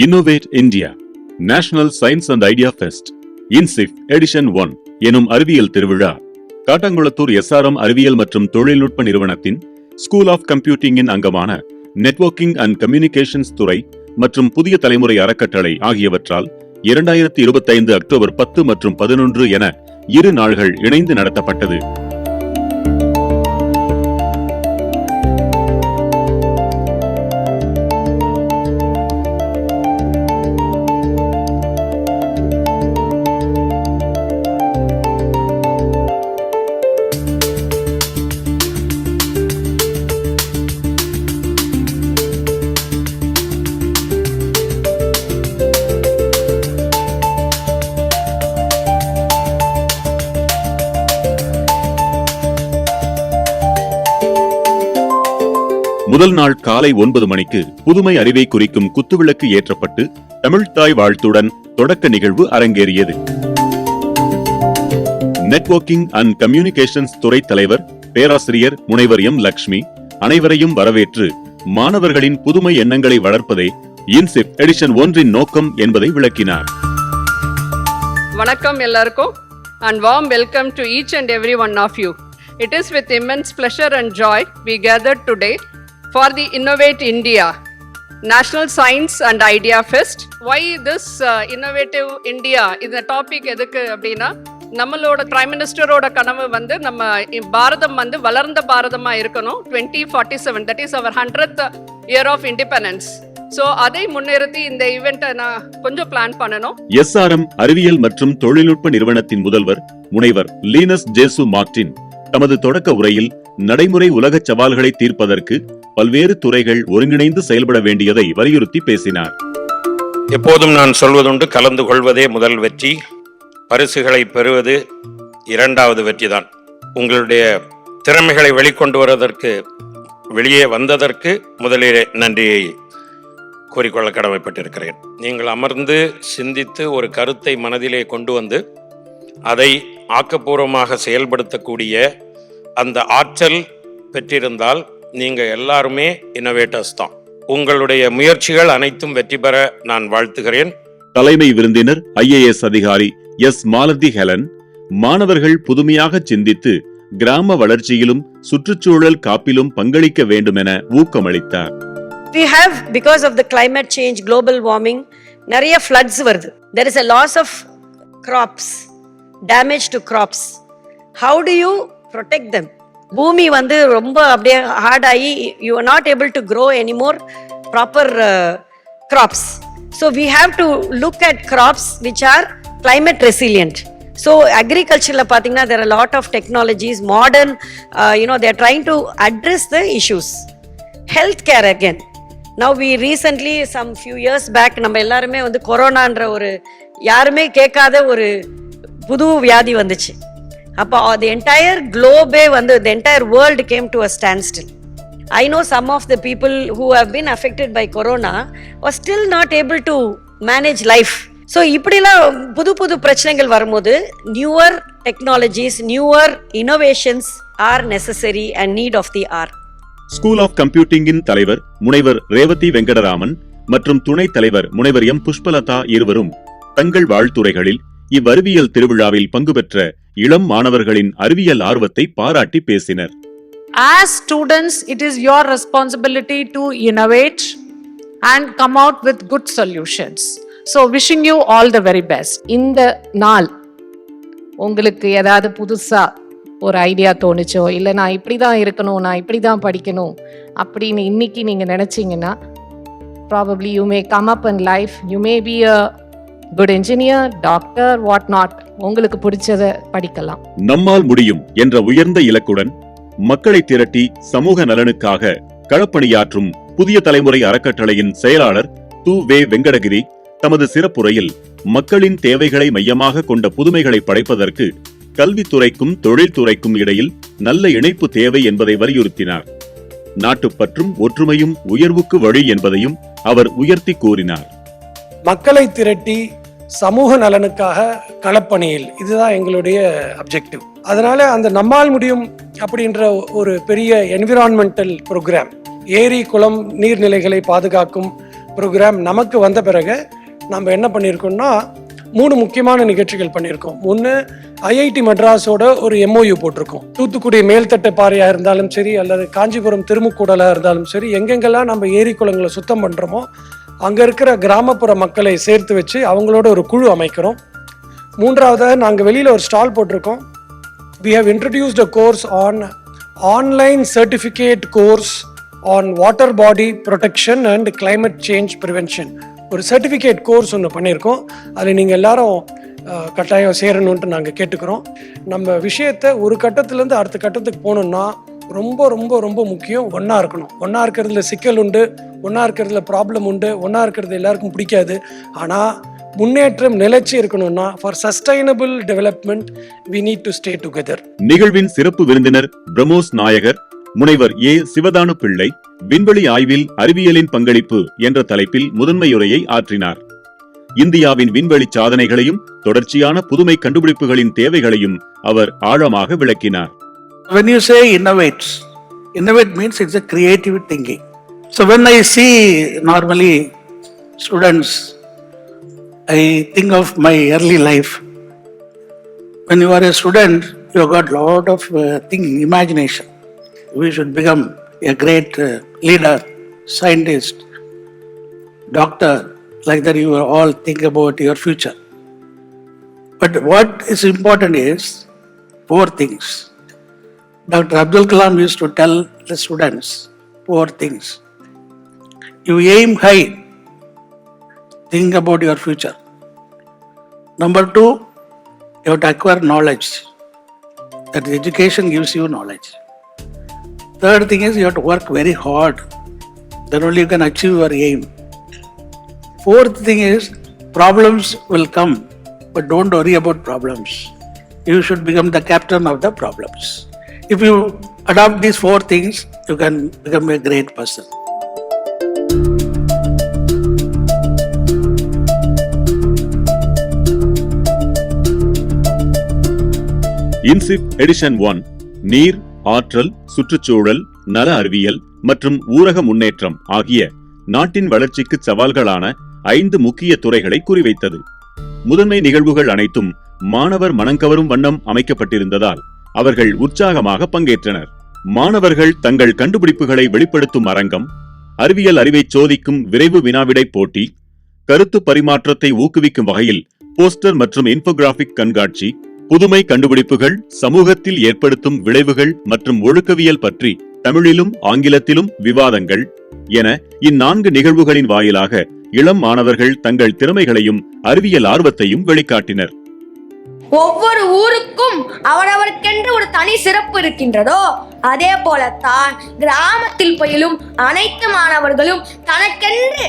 Innovate India national science and idea fest INSIF edition one எனும் அறிவியல் திருவிழா. Kattankulathur SRM அறிவியல் மற்றும் தொழில்நுட்ப நிறுவனத்தின் ஸ்கூல் ஆஃப் கம்ப்யூட்டிங்கின் அங்கமான நெட்வொர்க்கிங் அண்ட் கம்யூனிகேஷன்ஸ் துறை மற்றும் புதிய தலைமுறை அறக்கட்டளை ஆகியவற்றால் இரண்டாயிரத்தி இருபத்தைந்து அக்டோபர் பத்து மற்றும் பதினொன்று என இரு நாள்கள் இணைந்து நடத்தப்பட்டது. முதல் நாள் காலை ஒன்பது மணிக்கு புதுமை அறிவை குறிக்கும் குத்துவிளக்கு ஏற்றப்பட்டு தமிழ்தாய் வாழ்த்துடன் தொடக்க நிகழ்வு அரங்கேறியது. நெட்வொர்க்கிங் அண்ட் கம்யூனிகேஷன்ஸ் துறை தலைவர் பேராசிரியர் முனைவர் எம் லக்ஷ்மி அனைவரையும் வரவேற்று மாணவர்களின் புதுமை எண்ணங்களை வளர்ப்பதே இன்சிப் எடிஷன் ஒன்றின் நோக்கம் என்பதை விளக்கினார். வணக்கம் எல்லாருக்கும் and warm welcome to each and every one of you It is with immense pleasure and joy we gathered today for the Innovate India National Science and Idea Fest. Why this uh, Innovative India? இந்த topic எதுக்கு அப்படின்னா நம்மளோட prime மினிஸ்டரோட கனவு வந்து நம்ம பாரதம் வந்து வளர்ந்த பாரதமா இருக்கணும் twenty forty seven that is our hundred year of independence so அதை முன்னிறுத்தி இந்த ஈவெண்ட்டை நான் கொஞ்சம் பிளான் பண்ணணும் எஸ்ஆர்எம் அறிவியல் மற்றும் தொழில்நுட்ப நிறுவனத்தின் முதல்வர் முனைவர் லீனஸ் ஜேசு மார்டின் தமது தொடக்க உரையில் நடைமுறை உலக சவால்களை தீர்ப்பதற்கு பல்வேறு துறைகள் ஒருங்கிணைந்து செயல்பட வேண்டியதை வலியுறுத்தி பேசினார். எப்போதும் நான் சொல்வதுண்டு கலந்து கொள்வதே முதல் வெற்றி. பரிசுகளை பெறுவது இரண்டாவது வெற்றிதான். உங்களுடைய திறமைகளை வெளிக்கொண்டு வருவதற்கு வெளியே வந்ததற்கு முதலிலே நன்றியை கூறிக்கொள்ள கடமைப்பட்டிருக்கிறேன். நீங்கள் அமர்ந்து சிந்தித்து ஒரு கருத்தை மனதிலே கொண்டு வந்து அதை ஆக்கப்பூர்வமாக செயல்படுத்தக்கூடிய அந்த ஆற்றல் பெற்றிருந்தால் நீங்கள் எல்லாருமே இன்னோவேட்டர்ஸ் தான். உங்களுடைய முயற்சிகள் அனைத்தும் வெற்றி பெற நான் வாழ்த்துகிறேன். தலைமை விருந்தினர் ஐஏஎஸ் அதிகாரி எஸ் மாலதி ஹெலன் மாணவர்கள் புதுமையாக சிந்தித்து கிராம வளர்ச்சியிலும் சுற்றுச்சூழல் காப்பிலும் பங்களிக்க வேண்டுமென ஊக்கமளித்தார். We have because of the climate change global warming நிறைய floods வருது. There is a loss of crops damage to crops. How do you protect them? பூமி வந்து ரொம்ப அப்படியே ஹார்ட் ஆகி you are not able to grow anymore proper crops so we have to look at crops which are climate resilient so அக்ரிகல்ச்சரில் பார்த்தீங்கன்னா there are lot of technologies modern you know they're trying to address the issues health care again now we recently some few years back நம்ம எல்லாருமே வந்து கொரோனான்ற ஒரு யாருமே கேட்காத ஒரு புது வியாதி வந்துச்சு அப்போ தி என்டையர் குளோபே வந்து the entire world came to a standstill I know some of the people who have been affected by corona was still not able to manage life so இப்படிலாம் புது புது பிரச்சனைகள் வரும்போது newer technologies newer innovations are necessary and need of the hour school of கம்ப்யூட்டிங்கின் தலைவர் முனைவர் ரேவதி வெங்கடராமன் மற்றும் துணைத் தலைவர் முனைவர் எம். புஷ்பலதா இருவரும் தங்கள் வாழ்த்துறைகளில் இவ்வறிவியல் திருவிழாவில் பங்கு பெற்ற இளம் மாணவர்களின் அறிவியல் ஆர்வத்தை பாராட்டி பேசினர். As students it is your responsibility to innovate and come out with good solutions. So wishing you all the very best. இந்த நாள் உங்களுக்கு ஏதாவது புதுசா ஒரு ஐடியா தோணுச்சோ இல்லை நான் இப்படி தான் இருக்கணும் நான் இப்படி தான் படிக்கணும் அப்படின்னு இன்னைக்கு நீங்கள் நினச்சிங்கன்னா probably you may come up and life you may be a good engineer doctor what not உங்களுக்கு பிடிச்சதை படிக்கலாம். நம்மால் முடியும் என்ற உயர்ந்த இலக்குடன் மக்களை திரட்டி சமூக நலனுக்காக களப்பணியாற்றும் புதிய தலைமுறை அறக்கட்டளையின் செயலாளர் து. வே. வெங்கடகிரி தமது சிறப்புரையில் மக்களின் தேவைகளை மையமாக கொண்ட புதுமைகளை படைப்பதற்கு கல்வித்துறைக்கும் தொழில்துறைக்கும் இடையில் நல்ல இணைப்பு தேவை என்பதை வலியுறுத்தினார். நாட்டுப்பற்றும் ஒற்றுமையும் உயர்வுக்கு வழி என்பதையும் அவர் உயர்த்தி கூறினார். மக்களை திரட்டி சமூக நலனுக்காக களப்பணியில். இதுதான் எங்களுடைய அப்ஜெக்டிவ் அதனால அந்த நம்மால் முடியும் அப்படின்ற ஒரு பெரிய என்விரான்மெண்டல் ப்ரோக்ராம் ஏரி குளம் நீர்நிலைகளை பாதுகாக்கும் ப்ரோக்ராம் நமக்கு வந்த பிறகு நம்ம என்ன பண்ணியிருக்கோம்னா மூணு முக்கியமான நிகழ்ச்சிகள் பண்ணியிருக்கோம். ஒன்று ஐஐடி மெட்ராஸோட ஒரு எம்ஓயு போட்டிருக்கோம். தூத்துக்குடி மேல்தட்டு பாறையாக இருந்தாலும் சரி அல்லது காஞ்சிபுரம் திருமுக்கூடலாக இருந்தாலும் சரி எங்கெங்கெல்லாம் நம்ம ஏரி குளங்களை சுத்தம் பண்ணுறோமோ அங்கே இருக்கிற கிராமப்புற மக்களை சேர்த்து வச்சு அவங்களோட ஒரு குழு அமைக்கிறோம். மூன்றாவதாக நாங்கள் வெளியில் ஒரு ஸ்டால் போட்டிருக்கோம். We have introduced a course on online certificate course on water body protection and climate change prevention ஒரு சர்டிஃபிகேட் கோர்ஸ் ஒன்று பண்ணியிருக்கோம். அதில் நீங்கள் எல்லாரும் கட்டாயம் சேரணுன்ட்டு நாங்கள் கேட்டுக்கிறோம். நம்ம விஷயத்தை ஒரு கட்டத்துலேருந்து அடுத்த கட்டத்துக்கு போகணுன்னா ரொம்ப ரொம்ப ரொம்ப முக்கியம் ஒன்றா இருக்கணும். ஒன்றா இருக்கிறதுல சிக்கல் உண்டு ஒன்றா இருக்கிறதுல ப்ராப்ளம் உண்டு ஒன்றா இருக்கிறது எல்லாருக்கும் பிடிக்காது. ஆனால் முன்னேற்றம் நிலைச்சு இருக்கணும்னா for sustainable development we need to stay together நிகழ்வின் சிறப்பு விருந்தினர் பிரமோஸ் நாயகர் முனைவர் ஏ. சிவதானு பிள்ளை விண்வெளி ஆய்வில் அறிவியலின் பங்களிப்பு என்ற தலைப்பில் முதன்மையுரையை ஆற்றினார். இந்தியாவின் விண்வெளி சாதனைகளையும் தொடர்ச்சியான புதுமை கண்டுபிடிப்புகளின் தேவைகளையும் அவர் ஆழமாக விளக்கினார். When you say innovates, innovate means it's a creative thinking. So when I see normally students, I think of my early life. When you are a student, you have got lot of uh, thinking, imagination. We should become a great uh, leader, scientist, doctor. Like that, you all think about your future. But what is important is four things. Dr. Abdul Kalam used to tell the students four things. You aim high, think about your future. Number two, you have to acquire knowledge. That education gives you knowledge. Third thing is you have to work very hard. Then only you can achieve your aim. Fourth thing is problems will come, but don't worry about problems. You should become the captain of the problems. If you adopt these four things, you can become a great person. இன்சிப் edition one நீர் ஆற்றல் சுற்றுச்சூழல் நல அறிவியல் மற்றும் ஊரக முன்னேற்றம் ஆகிய நாட்டின் வளர்ச்சிக்கு சவால்களான ஐந்து முக்கிய துறைகளை குறிவைத்தது முதன்மை நிகழ்வுகள் அனைத்தும் மாணவர் மனங்கவரும் வண்ணம் அமைக்கப்பட்டிருந்ததால் அவர்கள் உற்சாகமாக பங்கேற்றனர். மாணவர்கள் தங்கள் கண்டுபிடிப்புகளை வெளிப்படுத்தும் அரங்கம் அறிவியல் அறிவை சோதிக்கும் விரைவு வினாவிடை போட்டி கருத்து பரிமாற்றத்தை ஊக்குவிக்கும் வகையில் போஸ்டர் மற்றும் இன்ஃபோகிராபிக் கண்காட்சி புதுமை கண்டுபிடிப்புகள் சமூகத்தில் ஏற்படுத்தும் விளைவுகள் மற்றும் ஒழுக்கவியல் பற்றி தமிழிலும் ஆங்கிலத்திலும் விவாதங்கள் என இந்நான்கு நிகழ்வுகளின் வாயிலாக இளம் மாணவர்கள் தங்கள் திறமைகளையும் அறிவியல் ஆர்வத்தையும் வெளிக்காட்டினர். ஒவ்வொரு ஊருக்கும் அவரவருக்கென்று ஒரு தனி சிறப்பு இருக்கின்றதோ அதே போலத்தான் கிராமத்தில் பயிலும் அனைத்து மாணவர்களும் தனக்கென்று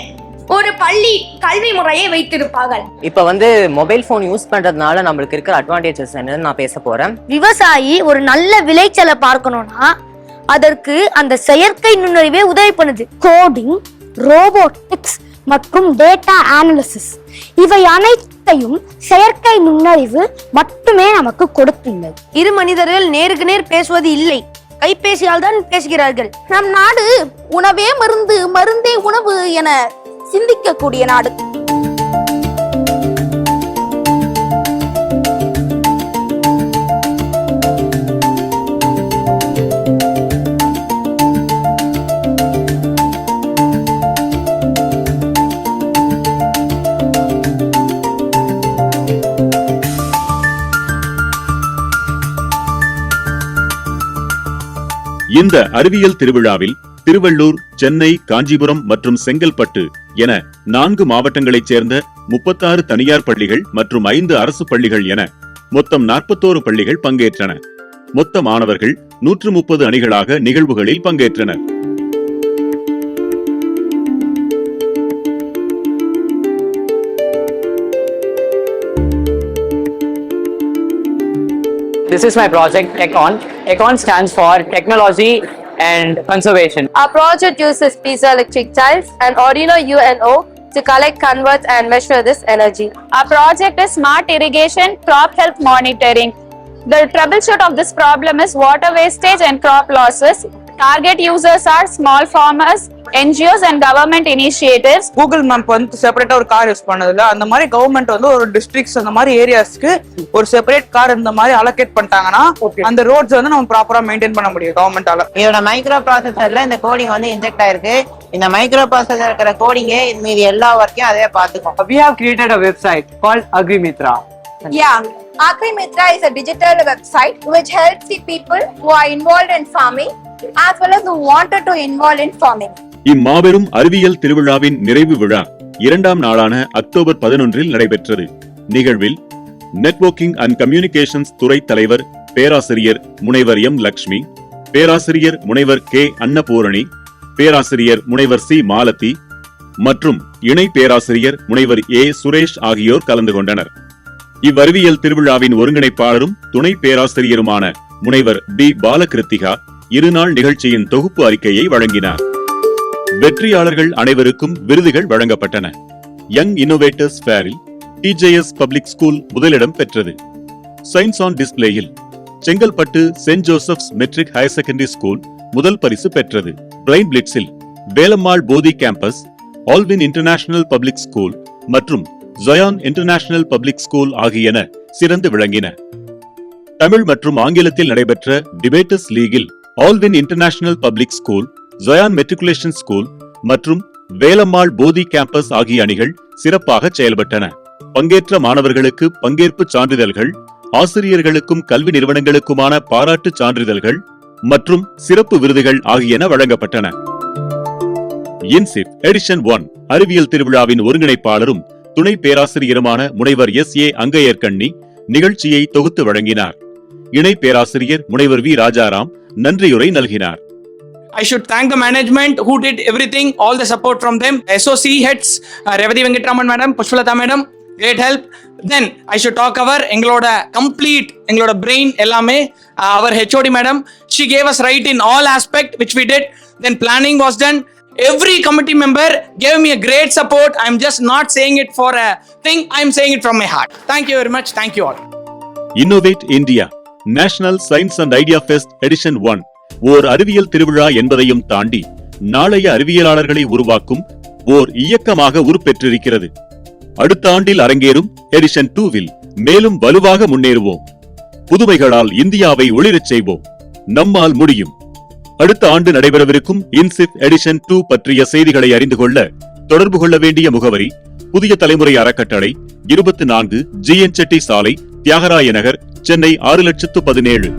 ஒரு பள்ளி கல்வி முறையை வைத்திருப்பார்கள். இப்போ வந்து மொபைல் ஃபோன் யூஸ் பண்றதுனால நம்மளுக்கு இருக்கிற அட்வான்டேஜஸ் என்னன்னு நான் பேச போறேன். விவசாயி ஒரு நல்ல விளைச்சலை பார்க்கணும்னா அதற்கு அந்த செயற்கை நுண்ணறிவே உதவி பண்ணுது. கோடிங் ரோபோட்டிக்ஸ் மற்றும் டேட்டா அனாலிசிஸ் இவை அனைத்தையும் செயற்கை நுண்ணறிவு மட்டுமே நமக்கு கொடுத்துள்ளது. இரு மனிதர்கள் நேருக்கு நேர் பேசுவது இல்லை. கைபேசியால் தான் பேசுகிறார்கள். நம் நாடு உணவே மருந்து மருந்தே உணவு என சிந்திக்கக்கூடிய நாடு. இந்த அறிவியல் திருவிழாவில் திருவள்ளூர் சென்னை காஞ்சிபுரம் மற்றும் செங்கல்பட்டு என நான்கு மாவட்டங்களைச் சேர்ந்த முப்பத்தாறு தனியார் பள்ளிகள் மற்றும் ஐந்து அரசு பள்ளிகள் என மொத்தம் நாற்பத்தோரு பள்ளிகள் பங்கேற்றன. மொத்த மாணவர்கள் நூற்று முப்பது அணிகளாக நிகழ்வுகளில் பங்கேற்றனர். This is my project, Tech On, TechOn stands for Technology and Conservation. Our project uses piezoelectric tiles and Arduino UNO to collect, convert, and measure this energy. Our project is smart irrigation crop health monitoring. The troubleshoot of this problem is water wastage and crop losses. Target users are small farmers, NGOs, and government initiatives. Google map வந்து செப்பரேட்டா ஒரு car use பண்ணதுல அந்த மாதிரி government வந்து ஒரு districts அந்த மாதிரி ஏரியாஸ்க்கு ஒரு செப்பரேட் கார் இந்த மாதிரி அலோகேட் பண்ணிட்டாங்கன்னா அந்த ரோட்ஸ் வந்து நம்ம ப்ராப்பரா மெயின்டைன் பண்ண முடியும் கவர்மெண்டால இதோட மைக்ரோ ப்ராசஸர்ல இந்த கோடிங் வந்து இன்ஜெக்ட் ஆயிருக்கு. இந்த மைக்ரோ ப்ராசஸர் இருக்கிற கோடிங்கே மீதி எல்லா ஒர்க்கையும் அதே பார்த்துக்கும். We have created a website called AgriMitra. Yeah, AgriMitra is a digital website which helps the people who are involved in farming as well as who wanted to involve in farming. இம்மாபெரும் அறிவியல் திருவிழாவின் நிறைவு விழா இரண்டாம் நாளான October பதினொன்றில் நடைபெற்றது நிகழ்வில் networking and communications துறை தலைவர் பேராசிரியர் முனைவர் எம் லக்ஷ்மி பேராசிரியர் முனைவர் கே அன்னபூரணி பேராசிரியர் முனைவர் சி மாலதி மற்றும் இணை பேராசிரியர் முனைவர் ஏ சுரேஷ் ஆகியோர் கலந்து கொண்டனர் இவ்வறிவியல் திருவிழாவின் ஒருங்கிணைப்பாளரும் துணை பேராசிரியருமான முனைவர் பி பாலகிருத்திகா இருநாள் நிகழ்ச்சியின் தொகுப்பு அறிக்கையை வழங்கினார். வெற்றியாளர்கள் அனைவருக்கும் விருதுகள் வழங்கப்பட்டன. யங் இன்னோவேட்டர்ஸ் ஃபேரில் டிஜேஎஸ் பப்ளிக் ஸ்கூல் முதலிடம் பெற்றது. சயின்ஸ் ஆன் டிஸ்பிளேயில் Chengalpattu Saint Joseph's matric higher secondary school முதல் பரிசு பெற்றது. Brain பிளிட்ஸில் Velammal Bodhi campus Alvin international public school மற்றும் ஜயான் இன்டர்நேஷனல் பப்ளிக் ஸ்கூல் ஆகியன சிறந்து விளங்கின. தமிழ் மற்றும் ஆங்கிலத்தில் நடைபெற்ற debaters லீகில் Alvin international public school Zion matriculation school மற்றும் வேலம்மாள் போதி கேம்பஸ் ஆகிய அணிகள் சிறப்பாக செயல்பட்டன. பங்கேற்ற மாணவர்களுக்கு பங்கேற்பு சான்றிதழ்கள் ஆசிரியர்களுக்கும் கல்வி நிறுவனங்களுக்குமான பாராட்டு சான்றிதழ்கள் மற்றும் சிறப்பு விருதுகள் ஆகியன வழங்கப்பட்டன. இன்சிப் எடிஷன் ஒன் அறிவியல் திருவிழாவின் ஒருங்கிணைப்பாளரும் துணை பேராசிரியருமான முனைவர் எஸ் ஏ அங்கையர்கண்ணி நிகழ்ச்சியை தொகுத்து வழங்கினார். இணை பேராசிரியர் முனைவர் V. Rajaram நன்றியுரை நல்கினார் I should thank the management who did everything, all the support from them. SOC heads, uh, Revati Venkatraman madam, Pushpalata madam, great help. Then I should talk our எங்களோட complete எங்களோட brain எல்லாமே uh, our HOD madam. She gave us right in all aspect which we did. Then planning was done. Every committee member gave me a great support. I'm just not saying it for a thing. I'm saying it from my heart. Thank you very much. Thank you all. Innovate India National science and idea fest edition one ஓர் அறிவியல் திருவிழா என்பதையும் தாண்டி நாளைய அறிவியலாளர்களை உருவாக்கும் ஓர் இயக்கமாக உருப்பெற்றிருக்கிறது. அடுத்த ஆண்டில் அரங்கேறும் எடிஷன் டூவில் மேலும் வலுவாக முன்னேறுவோம். புதுமைகளால் இந்தியாவை ஒளிரச் செய்வோம். நம்மால் முடியும். அடுத்த ஆண்டு நடைபெறவிருக்கும் இன்சிப் எடிஷன் டூ பற்றிய செய்திகளை அறிந்து கொள்ள தொடர்பு கொள்ள வேண்டிய முகவரி புதிய தலைமுறை அறக்கட்டளை இருபத்தி நான்கு ஜி என் செட்டி சாலை தியாகராய நகர் சென்னை ஆறு லட்சத்து பதினேழு.